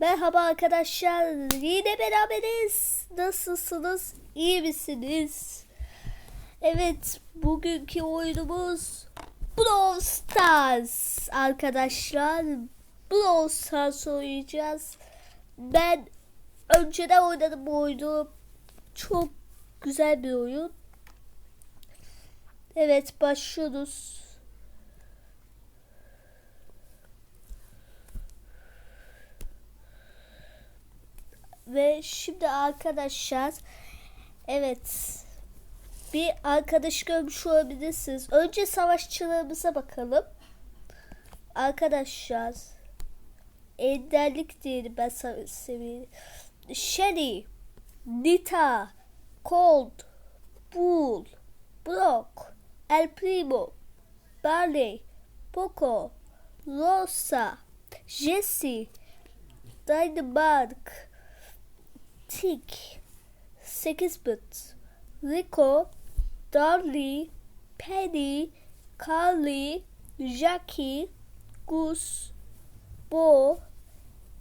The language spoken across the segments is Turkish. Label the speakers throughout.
Speaker 1: Merhaba arkadaşlar. Yine beraberiz. Nasılsınız? İyi misiniz? Evet, bugünkü oyunumuz Brawl Stars arkadaşlar. Brawl Stars oynayacağız. Ben önceden oynadım bu oyunu. Çok güzel bir oyun. Evet, başlıyoruz. Ve şimdi arkadaşlar evet bir arkadaş görmüş olabilirsiniz. Önce savaşçılarımıza bakalım. Arkadaşlar enderlik diyelim ben seviyorum. Shelly, Nita, Cold, Bull, Brock, El Primo, Barley, Poco, Rosa, Jesse, Dynamite, Tick, 8 bit, Rico, Dolly, Penny, Carly, Jackie, Goose, Bo,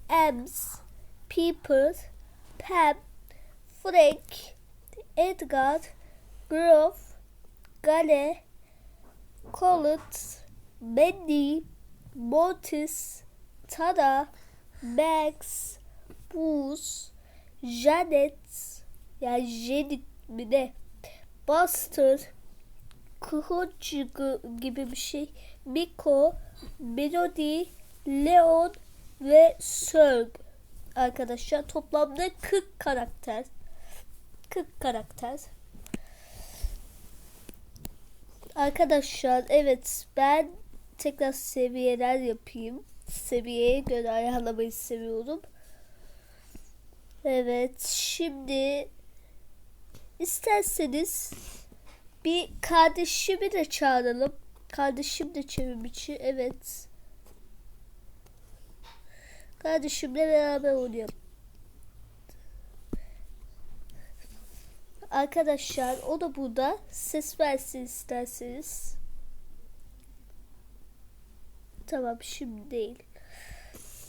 Speaker 1: Ems, People, Pam, Frank, Edgar, Grove, Gale, Collet, Mandy, Mortis, Tada, Max, Booze, Janet, yani Janet mi ne? Buster, Kuhuncu gibi bir şey. Miko, Melody, Leon ve Serb. Arkadaşlar toplamda 40 karakter. 40 karakter. Arkadaşlar evet ben tekrar seviyeler yapayım. Seviyeye göre ayarlamayı seviyorum. Evet şimdi isterseniz bir kardeşimi de çağıralım. Kardeşim de çevrimiçi evet. Kardeşimle beraber oynayalım. Arkadaşlar o da burada. Ses versin isterseniz. Tamam şimdi değil.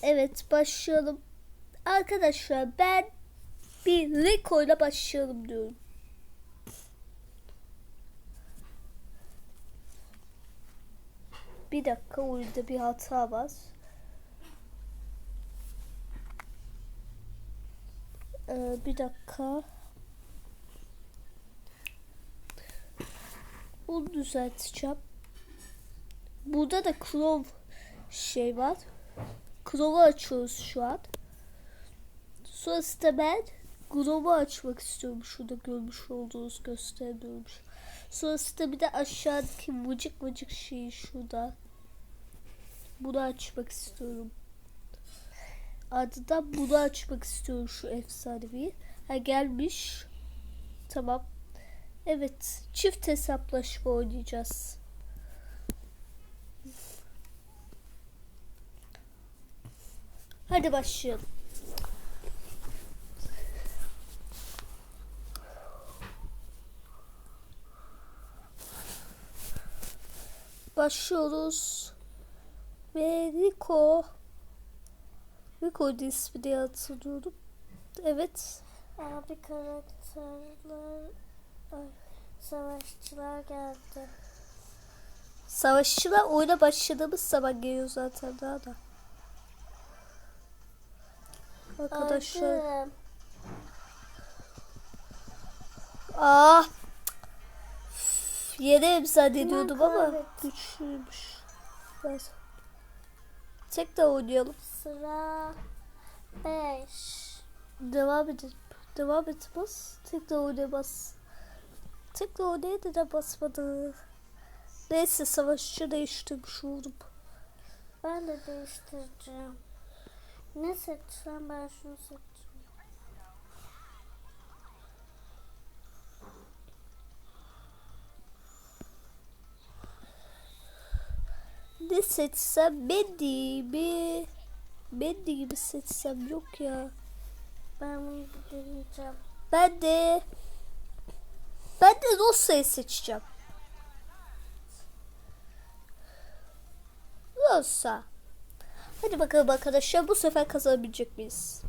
Speaker 1: Evet başlayalım. Arkadaşlar ben bir Rico ile başlayalım diyorum. Bir dakika oyunda bir hata var. Ee, bir dakika. Onu düzelteceğim. Burada da Chrome şey var. Chrome'u açıyoruz şu an. Sonrasında ben Chrome'u açmak istiyorum. Şurada görmüş olduğunuz gösteriyormuş. Sonrasında bir de aşağıdaki vıcık vıcık şeyi şurada. Bunu açmak istiyorum. Ardından bunu açmak istiyorum şu efsanevi. Ha gelmiş. Tamam. Evet. Çift hesaplaşma oynayacağız. Hadi başlayalım. Başlıyoruz. Ve Rico Rico ismi diye hatırlıyorum. Evet.
Speaker 2: Abi karakterler ay, savaşçılar geldi.
Speaker 1: Savaşçılar oyuna başladığımız zaman geliyor zaten daha da. Arkadaşlar. Ah. Yenerim zannediyordum ama
Speaker 2: Evet.
Speaker 1: güçlüymüş. Neyse. Tek de oynayalım.
Speaker 2: Sıra 5.
Speaker 1: Devam edelim. Devam et bas. Tek de oynayamaz. Tek de oynaya da basmadı. Neyse savaşçı değiştirmiş oldum.
Speaker 2: Ben de değiştireceğim. Ne seçsem ben şunu seçeceğim.
Speaker 1: Ne seçsem mi? Mandy gibi seçsem yok ya.
Speaker 2: Ben bunu deneyeceğim.
Speaker 1: Ben de ben de Rosa'yı seçeceğim. Rosa. Hadi bakalım arkadaşlar bu sefer kazanabilecek miyiz?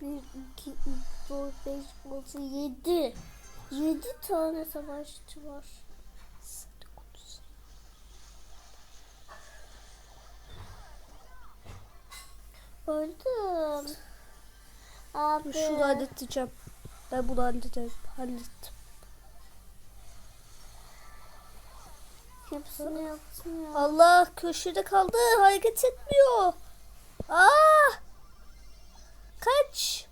Speaker 2: Bir, iki, üç, dört, beş, altı, yedi. Yedi tane savaşçı var. Öldüm. Abi.
Speaker 1: Şunu halledeceğim. Ben bunu halledeceğim. Hallettim.
Speaker 2: Hepsini yaptım ya.
Speaker 1: Allah köşede kaldı. Hareket etmiyor. Aa! Kaç.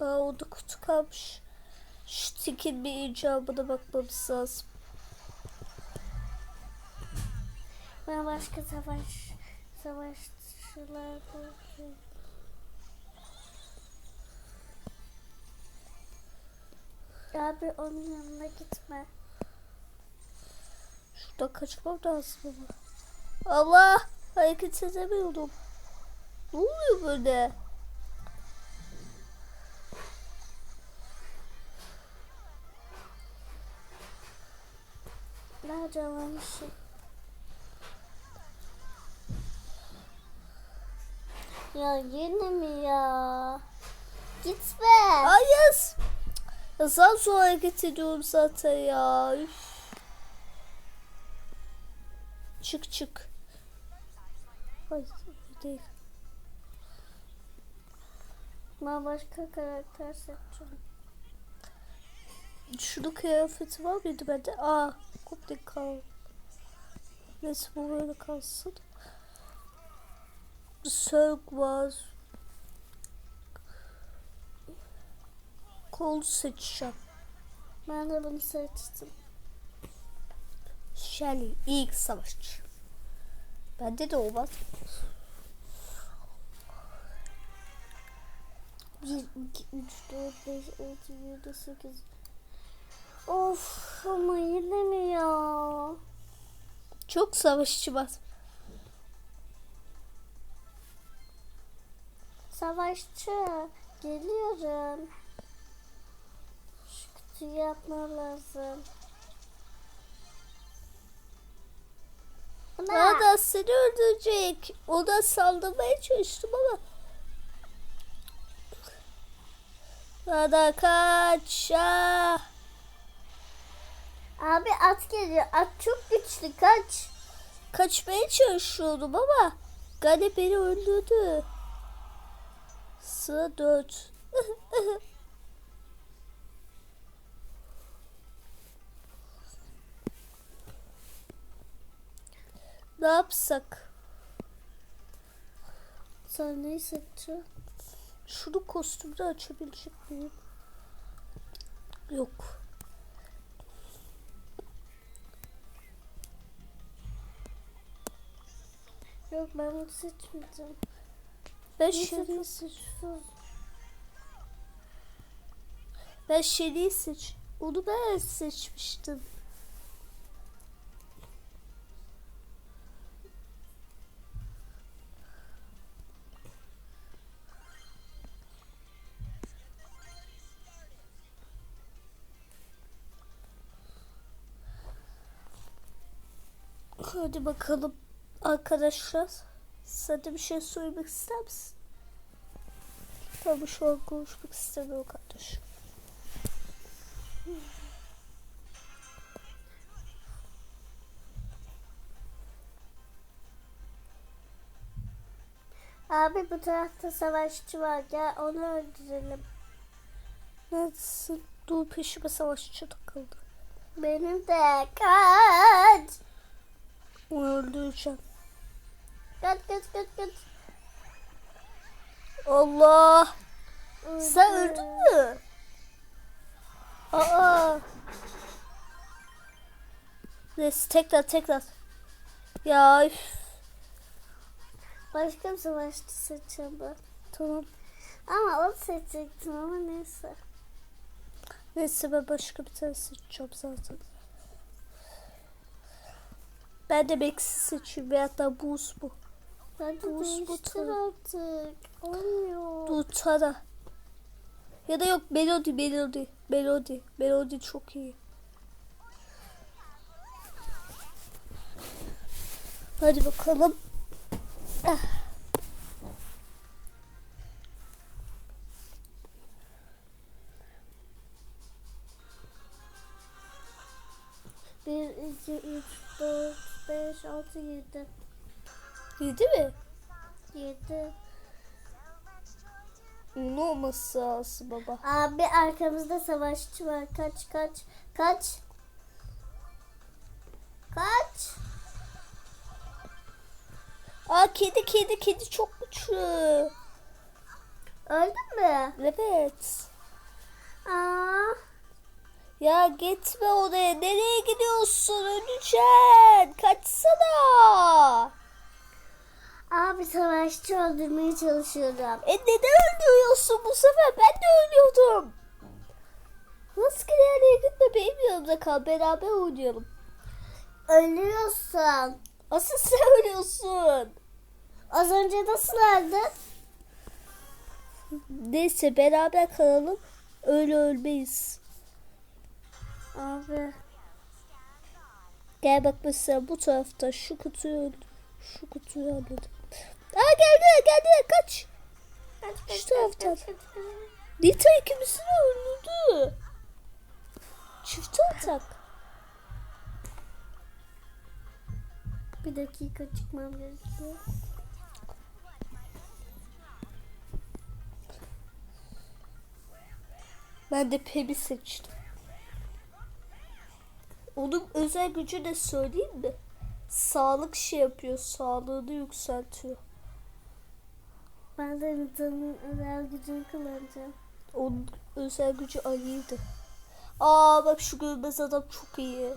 Speaker 1: Aa, orada kutu kalmış. Şu tikin bir icabına bakmamız lazım.
Speaker 2: Ben başka savaş savaşçılar. Abi onun yanına gitme.
Speaker 1: Şuradan kaçmam lazım ama. Allah! Hareket edemiyorum. Ne oluyor böyle?
Speaker 2: Ben canlanmışım. Ya yine mi ya? Gitme.
Speaker 1: Hayır. Ya sen sonra hareket ediyorum zaten ya. Üf. Çık çık. Hayır değil.
Speaker 2: Ben başka karakter seçeceğim.
Speaker 1: Şunun kıyafeti var mıydı bende? Aa, koptik kal. Neyse bu böyle kalsın. Sörg var. Kol seçeceğim.
Speaker 2: Ben de bunu seçtim.
Speaker 1: Shelly ilk savaşçı. Bende de o var.
Speaker 2: Bir, iki, üç, dört, beş, altı, yedi, sekiz. Of ama yine mi ya?
Speaker 1: Çok savaşçı var.
Speaker 2: Savaşçı geliyorum. Şu kutuyu yapmam lazım. Bu ne?
Speaker 1: Daha da seni öldürecek. Ona saldırmaya çalıştım ama. Daha da kaç. Ah.
Speaker 2: Abi at geliyor. At çok güçlü kaç.
Speaker 1: Kaçmaya çalışıyordum ama Gane beni öldürdü. Sıra dört. ne yapsak?
Speaker 2: Sen neyi seçeceksin?
Speaker 1: Şunu kostümde açabilecek miyim? Yok.
Speaker 2: Yok ben bunu seçmeyeceğim.
Speaker 1: Ben
Speaker 2: çok
Speaker 1: seç. Ben Shelly'i seç. Onu ben seçmiştim. Hadi bakalım arkadaşlar. De bir şey söylemek ister misin? Tamam şu an konuşmak istemiyorum kardeşim.
Speaker 2: Abi bu tarafta savaşçı var. Gel onu öldürelim.
Speaker 1: Neredesin? Dur peşime savaşçı takıldı.
Speaker 2: Benim de kaç.
Speaker 1: Öldüreceğim.
Speaker 2: Kaç kaç kaç kaç.
Speaker 1: Allah! Sen
Speaker 2: Öldü.
Speaker 1: öldün mü? Aa! Neyse tekrar tekrar. Ya üf.
Speaker 2: Başka bir savaşçı seçeceğim ben.
Speaker 1: Tamam.
Speaker 2: Ama onu seçecektim ama neyse.
Speaker 1: Neyse ben başka bir tane seçeceğim zaten. Ben de Max'i seçeyim veyahut da Buz bu.
Speaker 2: Hadi
Speaker 1: Bu
Speaker 2: değiştir
Speaker 1: spotu.
Speaker 2: artık. Olmuyor.
Speaker 1: Dur Tara. Ya da yok Melody Melody. Melody. Melody çok iyi. Hadi bakalım. Ah.
Speaker 2: Bir, iki, üç, dört, beş, altı, yedi.
Speaker 1: Yedi mi?
Speaker 2: Yedi.
Speaker 1: Ne olması lazım baba.
Speaker 2: Abi arkamızda savaşçı var. Kaç kaç. Kaç. Kaç.
Speaker 1: Aa kedi kedi kedi çok güçlü.
Speaker 2: Öldün mü?
Speaker 1: Evet.
Speaker 2: Aa.
Speaker 1: Ya gitme oraya. Nereye gidiyorsun? Öleceksin. Kaçsana.
Speaker 2: Abi savaşçı öldürmeye çalışıyorum.
Speaker 1: E neden ölüyorsun bu sefer? Ben de ölüyordum. Rastgele yerlere gitme benim yanımda kal. Beraber oynayalım.
Speaker 2: Ölüyorsun.
Speaker 1: Asıl sen ölüyorsun.
Speaker 2: Az önce nasıl öldün?
Speaker 1: Neyse beraber kalalım. Öyle ölmeyiz.
Speaker 2: Abi.
Speaker 1: Gel bak mesela bu tarafta şu kutuyu. Şu kutuyu öldürdüm. Aa geldi geldi kaç. Şu taraftan. Nita ikimizini öldürdü. Çift atak.
Speaker 2: Bir dakika çıkmam gerekiyor.
Speaker 1: Ben de Peb'i seçtim. Onun özel gücü de söyleyeyim mi? Sağlık şey yapıyor. Sağlığını yükseltiyor.
Speaker 2: Ben de Nita'nın özel gücünü kullanacağım.
Speaker 1: Onun özel gücü Ali'ydi. Aa bak şu görmez adam çok iyi.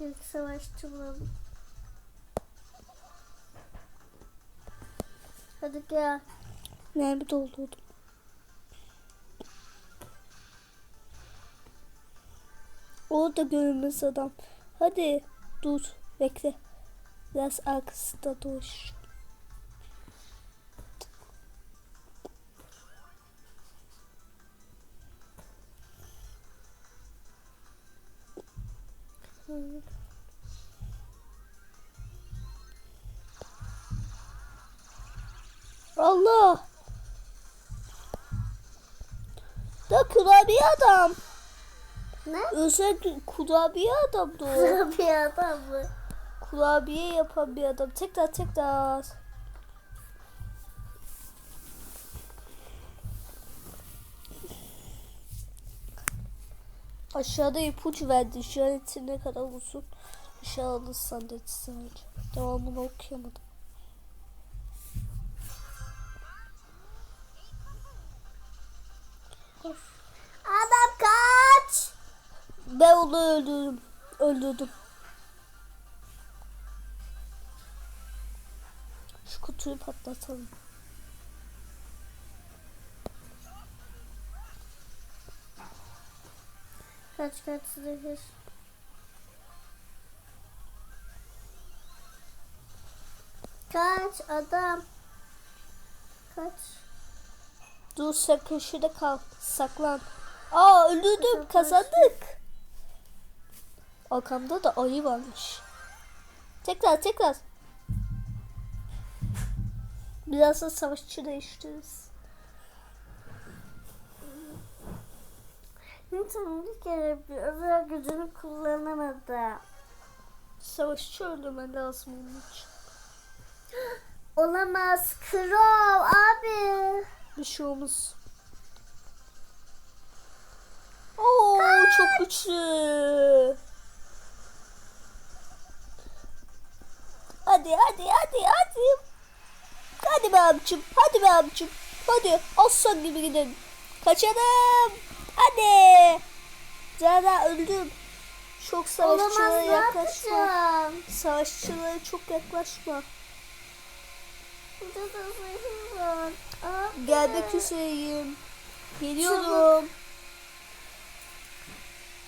Speaker 2: İlk savaşçı bulalım. Hadi gel.
Speaker 1: Nerede doldurdum? Orada görünmez adam. Hadi dur bekle. Biraz arkasında dur. Allah. Da kurabiye adam.
Speaker 2: Ne?
Speaker 1: Özel kurabiye adamdı o.
Speaker 2: bir adam mı?
Speaker 1: Kurabiye yapan bir adam. Tekrar tekrar. Aşağıda ipucu verdi. İşareti ne kadar uzun. Aşağı alırsan dedi sadece. Devamını okuyamadım.
Speaker 2: Adam kaç.
Speaker 1: Ben onu öldürdüm. Öldürdüm. Kutuyu patlatalım.
Speaker 2: Kaç kaç zehir. Kaç adam. Kaç.
Speaker 1: Dur sen köşede kal. Saklan. Aa öldürdüm. Kazandık. Arkamda da ayı varmış. Tekrar tekrar. Biraz da savaşçı değiştiririz.
Speaker 2: Newton bir kere bir özel gücünü kullanamadı.
Speaker 1: Savaşçı öldürmen lazım onun için.
Speaker 2: Olamaz. Kral abi.
Speaker 1: Bir şey olmaz. Oo çok güçlü. Hadi hadi hadi hadi. Hadi be abicim. Hadi be abicim. Hadi aslan gibi gidelim. Kaçalım. Hadi. Zara öldüm. Çok
Speaker 2: Olamaz
Speaker 1: savaşçılara
Speaker 2: ne
Speaker 1: yaklaşma. Savaşçılara çok yaklaşma.
Speaker 2: Var. Abi.
Speaker 1: Gelmek üzereyim. Geliyorum.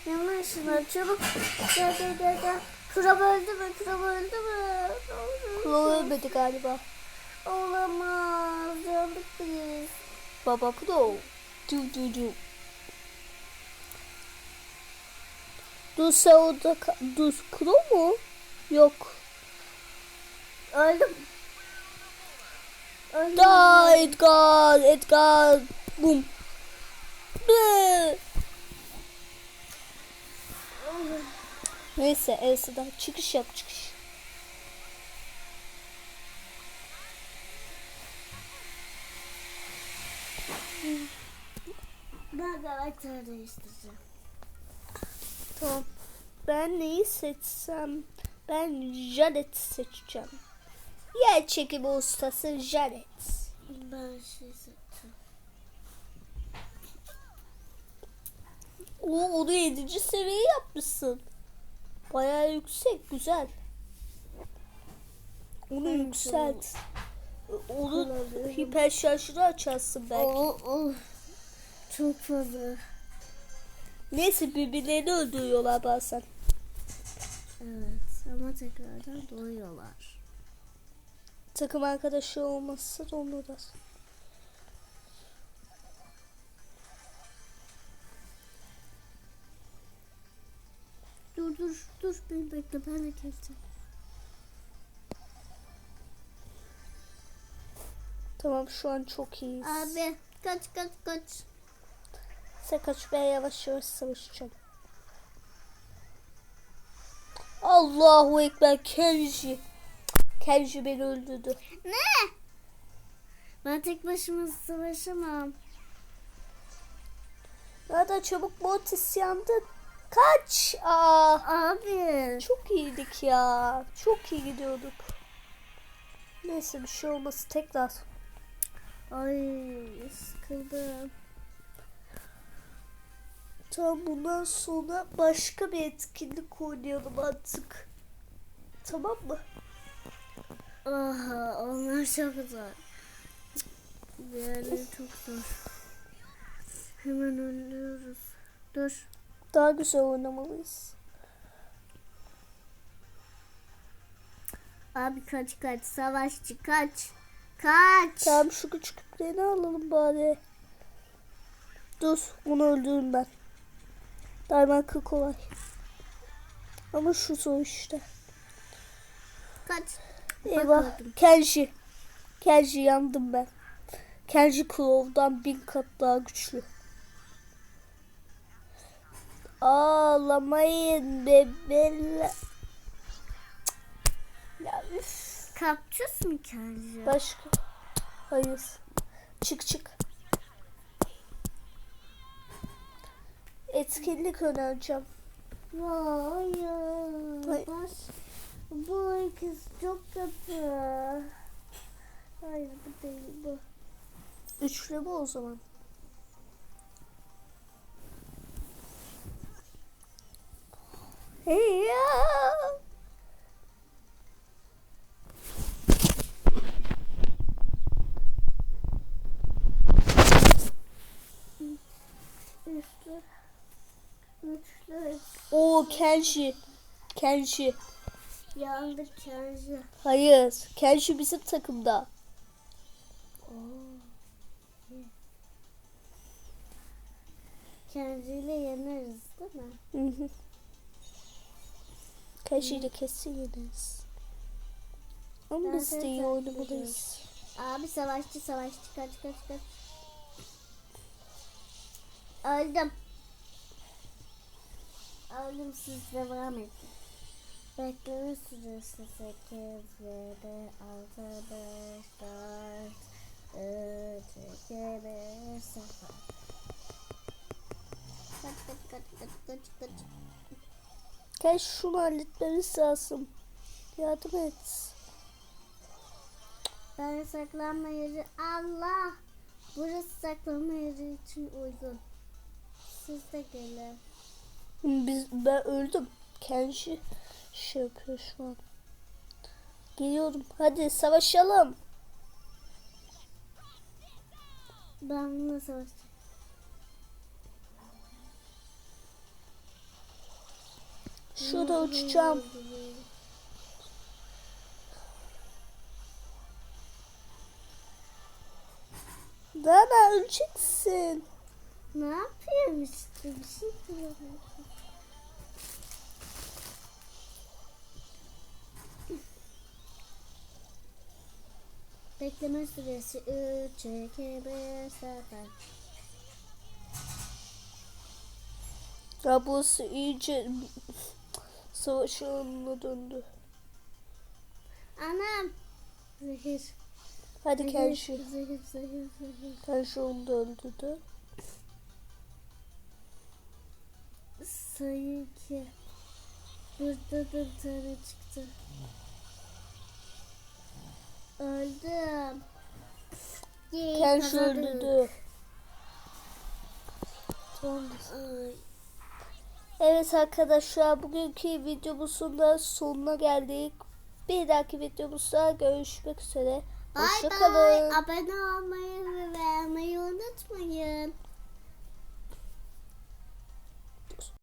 Speaker 2: Yanına şuna çabuk. Gel gel gel gel. Kral öldü mü? Kral öldü mü?
Speaker 1: Kulağı ölmedi galiba.
Speaker 2: Olamaz. Yandık biz.
Speaker 1: Baba Pro. Du du du. Orada ka- dur Pro mu? Yok.
Speaker 2: Öldüm. Öldüm.
Speaker 1: Da Edgar, Edgar. Bum. Bı. Neyse Elsa'dan çıkış yap çıkış.
Speaker 2: Ben karakter değiştireceğim.
Speaker 1: Tamam. Ben neyi seçsem? Ben Janet seçeceğim. Yer çekimi ustası Janet.
Speaker 2: Ben şey seçtim.
Speaker 1: O onu 7. seviye yapmışsın. Bayağı yüksek, güzel. Onu yükselt. Onu hiper şarjını açarsın belki.
Speaker 2: Oo, oh. Çok fazla.
Speaker 1: Neyse birbirlerini öldürüyorlar bazen.
Speaker 2: Evet ama tekrardan doğuyorlar.
Speaker 1: Takım arkadaşı olmazsa da onu da.
Speaker 2: Dur dur dur beni bekle ben de geleceğim.
Speaker 1: Tamam şu an çok iyiyiz.
Speaker 2: Abi kaç kaç kaç.
Speaker 1: Sen kaç ben yavaş yavaş savaşacağım. Allahu Ekber Kenji. Kenji beni öldürdü.
Speaker 2: Ne? Ben tek başıma savaşamam.
Speaker 1: Nereden çabuk Mortis yandı. Kaç. Aa,
Speaker 2: Abi.
Speaker 1: çok iyiydik ya. Çok iyi gidiyorduk. Neyse bir şey olmaz tekrar.
Speaker 2: Ay sıkıldım.
Speaker 1: Tamam bundan sonra başka bir etkinlik oynayalım artık. Tamam mı?
Speaker 2: Aha onlar çok zor. Diğerleri çok zor. Hemen ölüyoruz. Dur.
Speaker 1: Daha güzel oynamalıyız.
Speaker 2: Abi kaç kaç savaşçı kaç. Kaç.
Speaker 1: Tamam şu küçüklerini alalım bari. Dur bunu öldürürüm ben. Kıl kolay. Ama şu işte.
Speaker 2: Kaç.
Speaker 1: Eyvah.
Speaker 2: Bakmadım.
Speaker 1: Kenji. Kenji yandım ben. Kenji Crow'dan bin kat daha güçlü. Ağlamayın bebeler. Ya üf.
Speaker 2: Kapçus mu kendi?
Speaker 1: Başka. Hayır. Çık çık. Etkinlik önereceğim.
Speaker 2: Hayır. Baş... Bu kız çok kötü. Hayır bu değil bu.
Speaker 1: Üçlü mü o zaman? Hey ya.
Speaker 2: Üçlü. Üçlü.
Speaker 1: Oo Kenji. Kenji.
Speaker 2: Yandık kendi.
Speaker 1: Hayır. Kenji bizim takımda.
Speaker 2: Kendiyle yeneriz değil mi?
Speaker 1: Hı hı. Kenji ile kesin yeneriz. Ama biz de iyi oynamalıyız.
Speaker 2: Abi savaşçı savaşçı kaç kaç kaç. Öldüm. Öldüm siz devam edin. Bekleme süresi 8, 7, 6, 5, 4, 3, 2, 1, 0. Kaç kaç kaç kaç kaç kaç.
Speaker 1: Kenji şunu halletmemiz lazım. Yardım et.
Speaker 2: Ben saklanma yeri Allah. Burası saklanma yeri için uygun. Siz de gelin.
Speaker 1: Biz, ben öldüm. Kenji şey yapıyor şu an. Geliyorum. Hadi savaşalım.
Speaker 2: Ben bununla savaşacağım.
Speaker 1: Şurada uçacağım. Nana öleceksin.
Speaker 2: Ne yapıyorum işte bir şey bulamıyorum. Bekleme süresi 3, 2, 1, 0.
Speaker 1: Ya burası iyice savaş alanına döndü.
Speaker 2: Anam. Zehir.
Speaker 1: Hadi Kenji.
Speaker 2: zehir, zehir, zehir.
Speaker 1: Kenji onu da öldürdü.
Speaker 2: Sayı 2. Burada da bir tane çıktı. Öldüm.
Speaker 1: Öldürdü.
Speaker 2: Ay.
Speaker 1: Evet arkadaşlar bugünkü videomuzun da sonuna geldik. Bir dahaki videomuzda görüşmek üzere.
Speaker 2: Bye.
Speaker 1: Hoşçakalın.
Speaker 2: Abone olmayı ve beğenmeyi unutmayın.